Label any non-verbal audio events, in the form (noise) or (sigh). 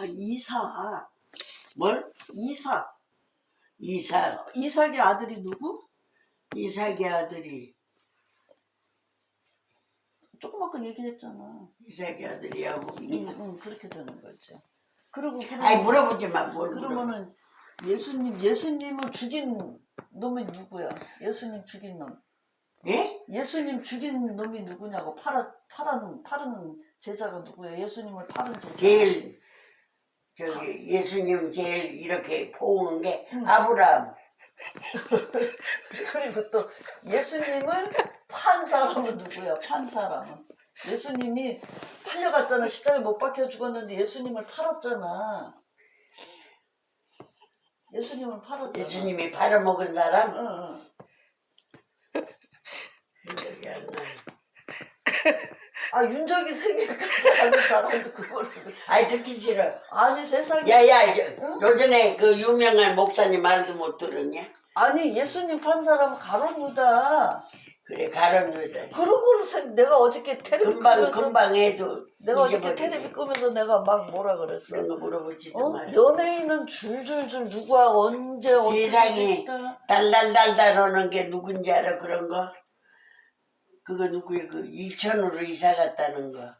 아, 이사. 뭘? 이사. 이삭. 이삭의 아들이 누구? 이삭의 아들이. 조금 아까 얘기했잖아. 이삭의 아들이하고. 응, 응, 그렇게 되는 거지. 그리고 그러면, 아이 물어보지 마. 뭘 물어. 그러면은 예수님, 예수님을 죽인 놈이 누구야? 예수님 죽인 놈. 예? 예수님 죽인 놈이 누구냐고 팔아 팔은 파는 제자가 누구야? 예수님을 파는 제자. 제일 저기 예수님 제일 이렇게 포옹한 게 응. 아브라함. (laughs) 그리고 또 예수님을 판 사람은 누구야? 판 사람은 예수님이 팔려갔잖아. 십자가에 못 박혀 죽었는데 예수님을 팔았잖아. 예수님을 팔았잖아. 예수님이 팔아먹은 사람. 응, 응. (laughs) 안 나. (laughs) 아 윤적이 생일까지 하는 사람도 그거를 아이 듣기 싫어. 아니 세상에 야야 응? 요전에 그 유명한 목사님 말도 못 들었냐? 아니 예수님 판 사람은 가론 유다 그래 가론 유다. 그런 거를 생- 내가 어저께 테레비 금방 끄면서 금방 해도 내가 어저께 잊어버리네. 테레비 끄면서 내가 막 뭐라 그랬어 그런 거 물어보지도 어? 마. 연예인은 줄줄줄 누가 언제 어떻게 세상에. 달달달달 오는 게 누군지 알아 그런 거? 그거 누구야 그 일천으로 이사 갔다는 거.